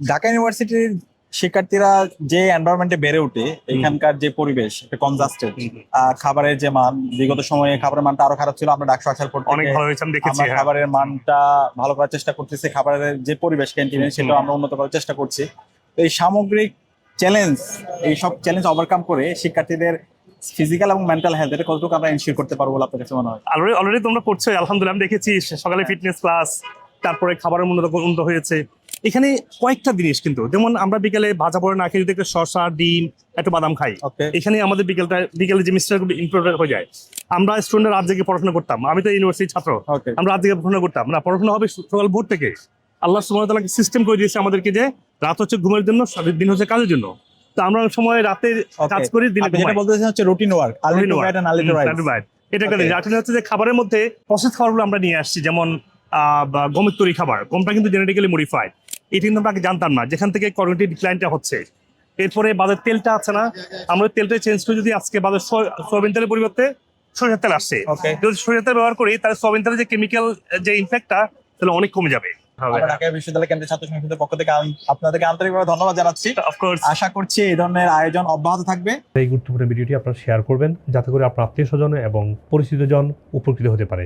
ঢাকা ইউনিভার্সিটির শিক্ষার্থীরা যে এনভায়রনমেন্টে বেড়ে ওঠে এখানকার যে পরিবেশ কনজাস্টেড খাবারের যে মান বিগত সময়ে খাবারের মানটা আরও খারাপ ছিল আমরা ডাকসু আসার পর অনেক ভালো হয়েছে আমি দেখেছি আমরা হ্যাঁ। খাবারের মানটা ভালো করার চেষ্টা করতেছি খাবারের যে পরিবেশ ক্যান্টিনে সেটাও আমরা উন্নত করার চেষ্টা করছি। তো এই সামগ্রিক চ্যালেঞ্জ এই সব চ্যালেঞ্জ ওভারকাম করে শিক্ষার্থীদের ফিজিক্যাল এবং মেন্টাল হেলথ এটা কতটুকু আমরা এনশিওর করতে পারব বলে আপনার কাছে মনে হয়? অলরেডি অলরেডি তোমরা করছ আলহামদুলিল্লাহ আমি দেখেছি সকালে ফিটনেস ক্লাস তারপরে খাবারের উন্নত উন্নত হয়েছে। এখানে কয়েকটা জিনিস কিন্তু যেমন আমরা বিকেলে ভাজা পড়ে না খেয়ে যদি একটু শসা ডিম একটু বাদাম খাই এখানে আমাদের বিকেলটা বিকেলে যে মিস্টার ইম্প্রুভ হয়ে যায়। আমরা স্টুডেন্ট রাত জেগে পড়াশোনা করতাম আমি তো ইউনিভার্সিটির ছাত্র আমরা রাত জেগে পড়াশোনা করতাম। না পড়াশোনা হবে সকাল ভোর থেকে। আল্লাহ ওয়া সিস্টেম করে দিয়েছে আমাদেরকে যে রাত হচ্ছে ঘুমের জন্য দিন হচ্ছে কাজের জন্য। তো আমরা সময় রাতে কাজ করি দিনে যেটা বলতেছেন হচ্ছে routine work early to right. এটা একটা. হচ্ছে যে খাবারের মধ্যে প্রসেস খাবারগুলো আমরা নিয়ে আসছি যেমন গমের তৈরি খাবার। গমটা কিন্তু জেনেটিক্যালি মডিফাইড এটা কিন্তু আমরা আগে জানতাম না। যেখান থেকে কোয়ালিটি ডিক্লাইনটা হচ্ছে। এরপরে বাজার তেলটা আছে না? আমরা তেলটা চেঞ্জ করে যদি আজকে বাজার সয়- সয়াবিন তেলের পরিবর্তে সরিষার তেল আসছে যদি সরিষার তেল ব্যবহার করি তাহলে সয়াবিন তেলের যে কেমিক্যাল যে ইম্প্যাক্টটা তাহলে অনেক কমে যাবে। ঢাকা বিশ্ববিদ্যালয় কেন্দ্রীয় ছাত্র সংসদের পক্ষ থেকে আপনাদেরকে আন্তরিকভাবে ধন্যবাদ জানাচ্ছি। আশা করছি এই ধরনের আয়োজন অব্যাহত থাকবে। এই গুরুত্বপূর্ণ ভিডিওটি আপনারা শেয়ার করবেন। যাতে করে আপনার আত্মীয় স্বজন এবং পরিচিতজন উপকৃত হতে পারে।